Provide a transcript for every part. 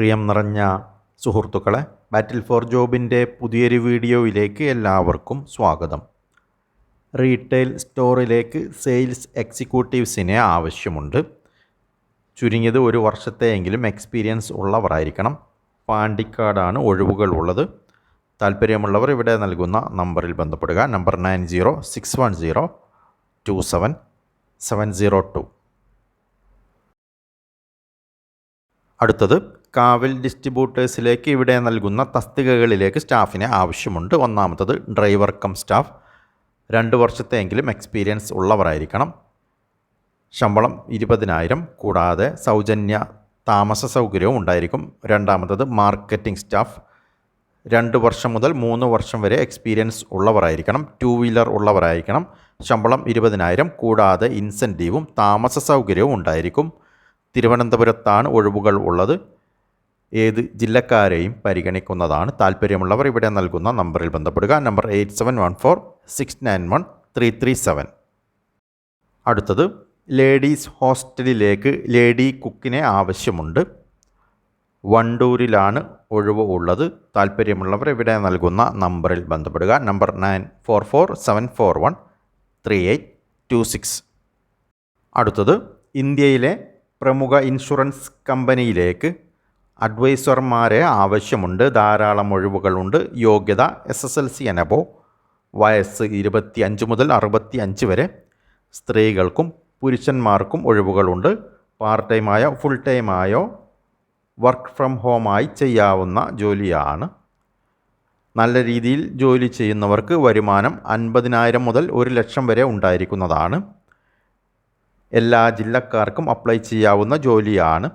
പ്രിയം നിറഞ്ഞ സുഹൃത്തുക്കളെ ബാറ്റിൽ ഫോർ ജോബിന്റെ പുതിയൊരു വീഡിയോയിലേക്ക് എല്ലാവർക്കും സ്വാഗതം. റീറ്റെയിൽ സ്റ്റോറിലേക്ക് സെയിൽസ് എക്സിക്യൂട്ടീവ്സിനെ ആവശ്യമുണ്ട്. ചുരുങ്ങിയത് ഒരു വർഷത്തെയെങ്കിലും എക്സ്പീരിയൻസ് ഉള്ളവരായിരിക്കണം. പാണ്ടിക്കാടാണ് ഒഴിവുകൾ ഉള്ളത്. താല്പര്യമുള്ളവർ ഇവിടെ നൽകുന്ന നമ്പറിൽ ബന്ധപ്പെടുക. Number nine zero six one zero two seven seven zero two. അടുത്തത് കാവൽ ഡിസ്ട്രിബ്യൂട്ടേഴ്സിലേക്ക് ഇവിടെ നൽകുന്ന തസ്തികകളിലേക്ക് സ്റ്റാഫിനെ ആവശ്യമുണ്ട്. ഒന്നാമത്തത് ഡ്രൈവർ കം സ്റ്റാഫ്. രണ്ട് വർഷത്തെയെങ്കിലും എക്സ്പീരിയൻസ് ഉള്ളവരായിരിക്കണം. ശമ്പളം ഇരുപതിനായിരം. കൂടാതെ സൗജന്യ താമസ സൗകര്യവും ഉണ്ടായിരിക്കും. രണ്ടാമത്തത് മാർക്കറ്റിംഗ് സ്റ്റാഫ്. രണ്ട് വർഷം മുതൽ മൂന്ന് വർഷം വരെ എക്സ്പീരിയൻസ് ഉള്ളവരായിരിക്കണം. ടു വീലർ ഉള്ളവരായിരിക്കണം. ശമ്പളം ഇരുപതിനായിരം. കൂടാതെ ഇൻസെന്റീവും താമസ സൗകര്യവും ഉണ്ടായിരിക്കും. തിരുവനന്തപുരത്താണ് ഒഴിവുകൾ ഉള്ളത്. ഏത് ജില്ലക്കാരെയും പരിഗണിക്കുന്നതാണ്. താല്പര്യമുള്ളവർ ഇവിടെ നൽകുന്ന നമ്പറിൽ ബന്ധപ്പെടുക. Number eight seven one four six nine one three three seven. അടുത്തത് ലേഡീസ് ഹോസ്റ്റലിലേക്ക് ലേഡി കുക്കിനെ ആവശ്യമുണ്ട്. വണ്ടൂരിലാണ് ഒഴിവ് ഉള്ളത്. താല്പര്യമുള്ളവർ ഇവിടെ നൽകുന്ന നമ്പറിൽ ബന്ധപ്പെടുക. Number nine four four seven four one three eight two six. അടുത്തത് ഇന്ത്യയിലെ പ്രമുഖ ഇൻഷുറൻസ് കമ്പനിയിലേക്ക് അഡ്വൈസർമാരെ ആവശ്യമുണ്ട് ധാരാളം ഒഴിവുകളുണ്ട്. യോഗ്യത എസ് എസ് എൽ സി അനബോ വയസ്സ് ഇരുപത്തി അഞ്ച് മുതൽ അറുപത്തി അഞ്ച് വരെ. സ്ത്രീകൾക്കും പുരുഷന്മാർക്കും ഒഴിവുകളുണ്ട്. പാർട്ട് ടൈമായോ ഫുൾ ടൈമായോ വർക്ക് ഫ്രം ഹോമായി ചെയ്യാവുന്ന ജോലിയാണ്. നല്ല രീതിയിൽ ജോലി ചെയ്യുന്നവർക്ക് വരുമാനം അൻപതിനായിരം മുതൽ ഒരു ലക്ഷം വരെ ഉണ്ടായിരിക്കുന്നതാണ്. എല്ലാ ജില്ലക്കാർക്കും അപ്ലൈ ചെയ്യാവുന്ന ജോലിയാണ്.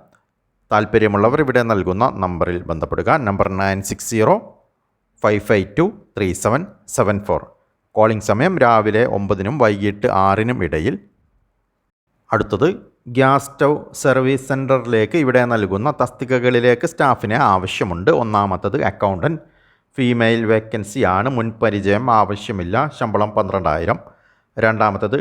താല്പര്യമുള്ളവർ ഇവിടെ നൽകുന്ന നമ്പറിൽ ബന്ധപ്പെടുക. Number nine six zero five five two three seven seven four. Calling സമയം രാവിലെ ഒമ്പതിനും വൈകിട്ട് ആറിനും ഇടയിൽ. അടുത്തത് ഗ്യാസ് സ്റ്റൗ സർവീസ് സെന്ററിലേക്ക് ഇവിടെ നൽകുന്ന തസ്തികകളിലേക്ക് സ്റ്റാഫിനെ ആവശ്യമുണ്ട്. ഒന്നാമത്തത് അക്കൗണ്ടന്റ് ഫീമെയിൽ വേക്കൻസി ആണ് മുൻപരിചയം ആവശ്യമില്ല ശമ്പളം പന്ത്രണ്ടായിരം. രണ്ടാമത്തത്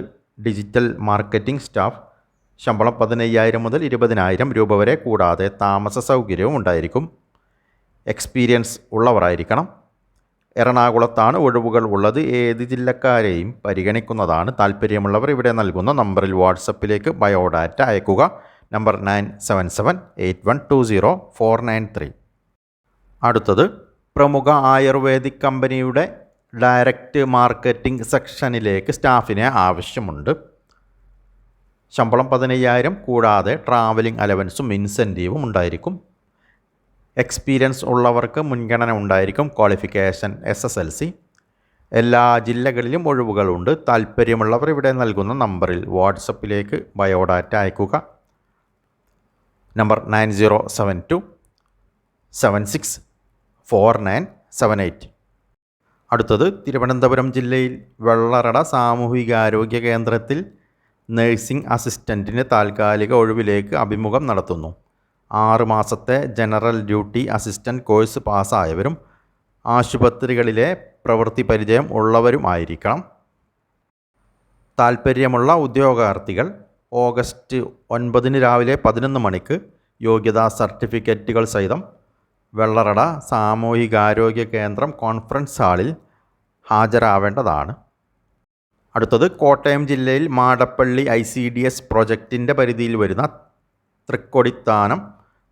ഡിജിറ്റൽ മാർക്കറ്റിംഗ് സ്റ്റാഫ്. ശമ്പളം പതിനയ്യായിരം മുതൽ ഇരുപതിനായിരം രൂപ വരെ കൂടാതെ താമസ സൗകര്യവും ഉണ്ടായിരിക്കും. എക്സ്പീരിയൻസ് ഉള്ളവരായിരിക്കണം. എറണാകുളത്താണ് ഒഴിവുകൾ ഉള്ളത്. ഏത് ജില്ലക്കാരെയും പരിഗണിക്കുന്നതാണ് താല്പര്യമുള്ളവർ. ഇവിടെ നൽകുന്ന നമ്പറിൽ വാട്സപ്പിലേക്ക് ബയോഡാറ്റ അയക്കുക. Number nine seven seven eight one two zero four nine three. അടുത്തത് പ്രമുഖ ആയുർവേദിക് കമ്പനിയുടെ ഡയറക്റ്റ് മാർക്കറ്റിംഗ് സെക്ഷനിലേക്ക് സ്റ്റാഫിനെ ആവശ്യമുണ്ട്. ശമ്പളം പതിനയ്യായിരം കൂടാതെ ട്രാവലിംഗ് അലവൻസും ഇൻസെന്റീവും ഉണ്ടായിരിക്കും. എക്സ്പീരിയൻസ് ഉള്ളവർക്ക് മുൻഗണന ഉണ്ടായിരിക്കും qualification S S L C. എല്ലാ ജില്ലകളിലും ഒഴിവുകളുണ്ട് താല്പര്യമുള്ളവർ ഇവിടെ നൽകുന്ന നമ്പറിൽ വാട്സപ്പിലേക്ക് ബയോഡാറ്റ അയക്കുക. Number nine zero seven two seven six four nine seven eight. അടുത്തത് തിരുവനന്തപുരം ജില്ലയിൽ വെള്ളറട സാമൂഹികാരോഗ്യ കേന്ദ്രത്തിൽ നഴ്സിംഗ് അസിസ്റ്റന്റിന് താൽക്കാലിക ഒഴിവിലേക്ക് അഭിമുഖം നടത്തുന്നു. ആറ് മാസത്തെ ജനറൽ ഡ്യൂട്ടി അസിസ്റ്റന്റ് കോഴ്സ് പാസ്സായവരും ആശുപത്രികളിലെ പ്രവൃത്തി പരിചയം ഉള്ളവരുമായിരിക്കണം താൽപ്പര്യമുള്ള ഉദ്യോഗാർത്ഥികൾ ഓഗസ്റ്റ് ഒൻപതിന് രാവിലെ പതിനൊന്ന് മണിക്ക് യോഗ്യതാ സർട്ടിഫിക്കറ്റുകൾ സഹിതം വെള്ളറട സാമൂഹികാരോഗ്യ കേന്ദ്രം കോൺഫറൻസ് ഹാളിൽ ഹാജരാവേണ്ടതാണ്. അടുത്തത് കോട്ടയം ജില്ലയിൽ Madappally I C D S പ്രൊജക്റ്റിന്റെ പരിധിയിൽ വരുന്ന തൃക്കൊടിത്താനം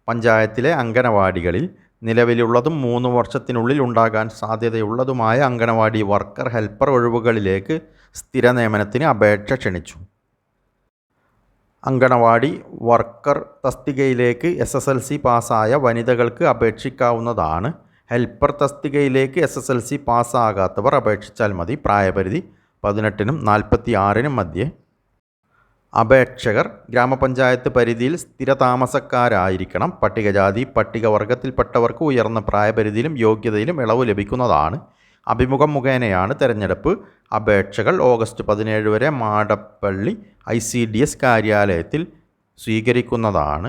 പഞ്ചായത്തിലെ അങ്കണവാടികളിൽ നിലവിലുള്ളതും മൂന്ന് വർഷത്തിനുള്ളിൽ ഉണ്ടാകാൻ സാധ്യതയുള്ളതുമായ അങ്കണവാടി വർക്കർ ഹെൽപ്പർ ഒഴിവുകളിലേക്ക് സ്ഥിര നിയമനത്തിന് അപേക്ഷ ക്ഷണിച്ചു. അങ്കണവാടി വർക്കർ തസ്തികയിലേക്ക് എസ് എസ് എൽ സി പാസ്സായ വനിതകൾക്ക് അപേക്ഷിക്കാവുന്നതാണ്. ഹെൽപ്പർ തസ്തികയിലേക്ക് എസ് എസ് എൽ സി പാസ്സാകാത്തവർ അപേക്ഷിച്ചാൽ മതി. പ്രായപരിധി പതിനെട്ടിനും നാൽപ്പത്തി ആറിനും മധ്യേ അപേക്ഷകർ ഗ്രാമപഞ്ചായത്ത് പരിധിയിൽ സ്ഥിരതാമസക്കാരായിരിക്കണം. പട്ടികജാതി പട്ടികവർഗത്തിൽപ്പെട്ടവർക്ക് ഉയർന്ന പ്രായപരിധിയിലും യോഗ്യതയിലും ഇളവ് ലഭിക്കുന്നതാണ് അഭിമുഖം മുഖേനയാണ് തെരഞ്ഞെടുപ്പ്. അപേക്ഷകൾ ഓഗസ്റ്റ് പതിനേഴ് വരെ Madappally I C D S കാര്യാലയത്തിൽ സ്വീകരിക്കുന്നതാണ്.